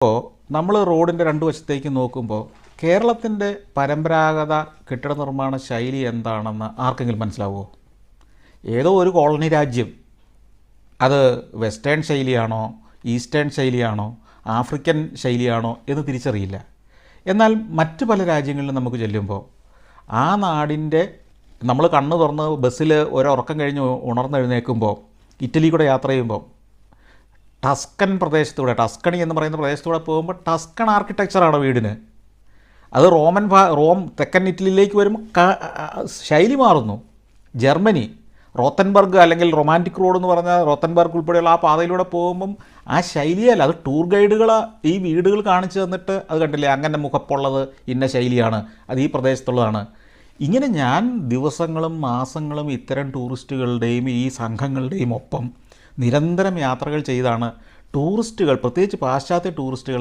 ഇപ്പോൾ നമ്മൾ റോഡിന്റെ രണ്ട് വശത്തേക്ക് നോക്കുമ്പോൾ കേരളത്തിന്റെ പരമ്പരാഗത കെട്ടിട നിർമ്മാണ ശൈലി എന്താണെന്ന് ആർക്കെങ്കിലും മനസ്സിലാവുമോ ഏതോ ഒരു കോളനി രാജ്യം അത് വെസ്റ്റേൺ ശൈലിയാണോ ഈസ്റ്റേൺ ശൈലിയാണോ ആഫ്രിക്കൻ ശൈലിയാണോ എന്ന് തിരിച്ചറിയില്ല. എന്നാൽ മറ്റു പല രാജ്യങ്ങളിലും നമുക്ക് ചെല്ലുമ്പോൾ ആ നാടിന്റെ നമ്മൾ കണ്ണു തുറന്ന് ബസ്സിൽ ഒരു ഉറക്കം കഴിഞ്ഞ് ഉണർന്നെഴുന്നേൽക്കുമ്പോൾ ഇറ്റലി കൂടെ യാത്ര ചെയ്യുമ്പോൾ ടസ്കൻ പ്രദേശത്തൂടെ ടസ്കണി എന്ന് പറയുന്ന പ്രദേശത്തൂടെ പോകുമ്പോൾ ടസ്കൺ ആർക്കിടെക്ചറാണ് വീടിന്. അത് റോമൻ റോം തെക്കൻ ഇറ്റലിയിലേക്ക് വരുമ്പോൾ ശൈലി മാറുന്നു. ജർമ്മനി റോത്തൻബർഗ് അല്ലെങ്കിൽ റൊമാന്റിക് റോഡ് എന്ന് പറഞ്ഞാൽ റോത്തൻബർഗ് ഉൾപ്പെടെയുള്ള ആ പാതയിലൂടെ പോകുമ്പം ആ ശൈലിയല്ല അത് ടൂർ ഗൈഡുകൾ ഈ വീടുകൾ കാണിച്ചു തന്നിട്ട് അത് കണ്ടില്ലേ അങ്ങനെ മുഖപ്പുള്ളത് ഇന്ന ശൈലിയാണ് അത് ഈ പ്രദേശത്തുള്ളതാണ്. ഇങ്ങനെ ഞാൻ ദിവസങ്ങളും മാസങ്ങളും ഇത്തരം ടൂറിസ്റ്റുകളുടെയും ഈ സംഘങ്ങളുടെയും ഒപ്പം നിരന്തരം യാത്രകൾ ചെയ്താണ് ടൂറിസ്റ്റുകൾ. പ്രത്യേകിച്ച് പാശ്ചാത്യ ടൂറിസ്റ്റുകൾ